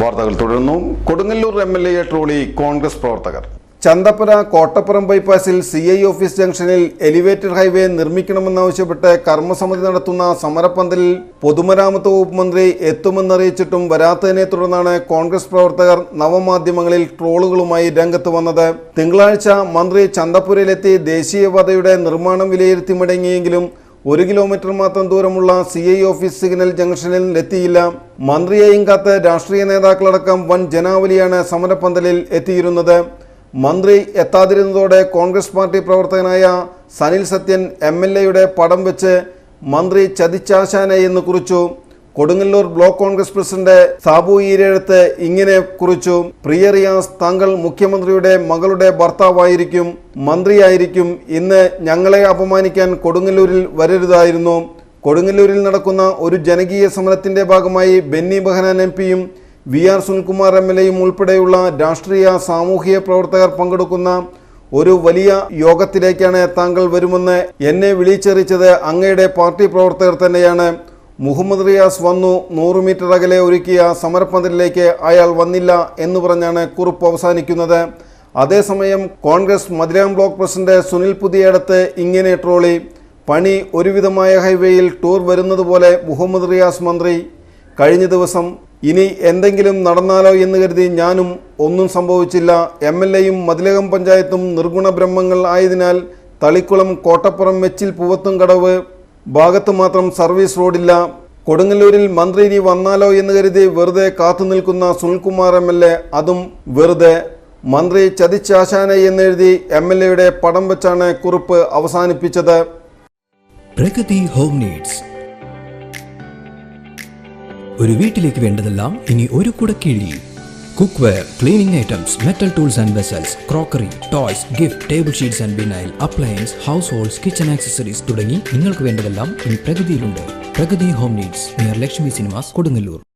വാർത്തകൾ തുടരുന്നു. Kodungallur M L A ട്രോളി കോൺഗ്രസ് പ്രവർത്തകർ. ചന്തപ്പുര കോട്ടപ്പുറം ബൈപ്പാസിൽ സി ഐ ഓഫീസ് ജംഗ്ഷനിൽ എലിവേറ്റഡ് ഹൈവേ നിർമ്മിക്കണമെന്നാവശ്യപ്പെട്ട് കർമ്മസമിതി നടത്തുന്ന സമരപ്പന്തലിൽ പൊതുമരാമത്ത് വകുപ്പ് മന്ത്രി എത്തുമെന്നറിയിച്ചിട്ടും വരാത്തതിനെ തുടർന്നാണ് കോൺഗ്രസ് പ്രവർത്തകർ നവമാധ്യമങ്ങളിൽ ട്രോളുകളുമായി രംഗത്ത് വന്നത്. തിങ്കളാഴ്ച മന്ത്രി ചന്തപ്പുരയിലെത്തി ദേശീയപാതയുടെ നിർമ്മാണം വിലയിരുത്തി മടങ്ങിയെങ്കിലും ഒരു കിലോമീറ്റർ മാത്രം ദൂരമുള്ള സി ഐ ഓഫീസ് സിഗ്നൽ ജംഗ്ഷനിൽ എത്തിയില്ല മന്ത്രിയെയും കാത്ത് രാഷ്ട്രീയ നേതാക്കളടക്കം വൻ ജനാവലിയാണ് സമരപ്പന്തലിൽ എത്തിയിരുന്നത്. മന്ത്രി എത്താതിരുന്നതോടെ കോൺഗ്രസ് പാർട്ടി പ്രവർത്തകനായ സനിൽ സത്യൻ എം പടം വെച്ച് മന്ത്രി ചതിച്ചാശാന എന്ന് കുറിച്ചു. കൊടുങ്ങല്ലൂർ ബ്ലോക്ക് കോൺഗ്രസ് പ്രസിഡന്റ് സാബു ഈരഴുത്ത് ഇങ്ങനെ കുറിച്ചു പ്രിയ റിയാസ് താങ്കൾ മുഖ്യമന്ത്രിയുടെ മകളുടെ ഭർത്താവായിരിക്കും മന്ത്രിയായിരിക്കും ഇന്ന് ഞങ്ങളെ അപമാനിക്കാൻ കൊടുങ്ങല്ലൂരിൽ വരരുതായിരുന്നു. കൊടുങ്ങല്ലൂരിൽ നടക്കുന്ന ഒരു ജനകീയ സമരത്തിന്റെ ഭാഗമായി ബെന്നി ബെഹനാൻ എം പിയും V R Sunilkumar M L എയും ഉൾപ്പെടെയുള്ള രാഷ്ട്രീയ സാമൂഹിക പ്രവർത്തകർ പങ്കെടുക്കുന്ന ഒരു വലിയ യോഗത്തിലേക്കാണ് താങ്കൾ വരുമെന്ന് എന്നെ വിളിച്ചറിയിച്ചത് അങ്ങയുടെ പാർട്ടി പ്രവർത്തകർ തന്നെയാണ്. മുഹമ്മദ് റിയാസ് വന്നു നൂറ് മീറ്റർ അകലെ ഒരുക്കിയ സമരപ്പന്തലിലേക്ക് അയാൾ വന്നില്ല എന്ന് പറഞ്ഞാണ് കുറിപ്പ് അവസാനിക്കുന്നത്. അതേസമയം കോൺഗ്രസ് മധുരാം ബ്ലോക്ക് പ്രസിഡന്റ് സുനിൽ പുതിയടത്ത് ഇങ്ങനെ ട്രോളി. പണി ഒരുവിധമായ ഹൈവേയിൽ ടൂർ വരുന്നത് പോലെ മുഹമ്മദ് റിയാസ് മന്ത്രി കഴിഞ്ഞ ദിവസം ഇനി എന്തെങ്കിലും നടന്നാലോ എന്ന് കരുതി ഞാനും ഒന്നും സംഭവിച്ചില്ല. എം എൽ എയും മതിലകം പഞ്ചായത്തും നിർഗുണ ബ്രഹ്മങ്ങൾ ആയതിനാൽ തളിക്കുളം കോട്ടപ്പുറം മെച്ചിൽ പൂവത്തും കടവ് ഭാഗത്ത് മാത്രം സർവീസ് റോഡില്ല. കൊടുങ്ങല്ലൂരിൽ മന്ത്രി ഇനി വന്നാലോ എന്ന് കരുതി വെറുതെ കാത്തു നിൽക്കുന്ന സുനിൽകുമാർ എം എൽ എ അതും വെറുതെ. മന്ത്രി ചതിച്ചാശാന എന്നെഴുതി എം എൽ എയുടെ പടം വെച്ചാണ് കുറിപ്പ് അവസാനിപ്പിച്ചത്. Pragathi home needs. ഒരു വീട്ടിലേക്ക് വേണ്ടതെല്ലാം ഇനി ഒരു കുടക്കീഴിൽ. Cook cleaning metal tools and vessels crockery toys gift table sheets and vinyl appliance households kitchen accessories തുടങ്ങി നിങ്ങൾക്ക് വേണ്ടതെല്ലാം ഇനി പ്രകൃതിയിലുണ്ട് Prakriti home needs near Lakshmi cinemas Kodungallur.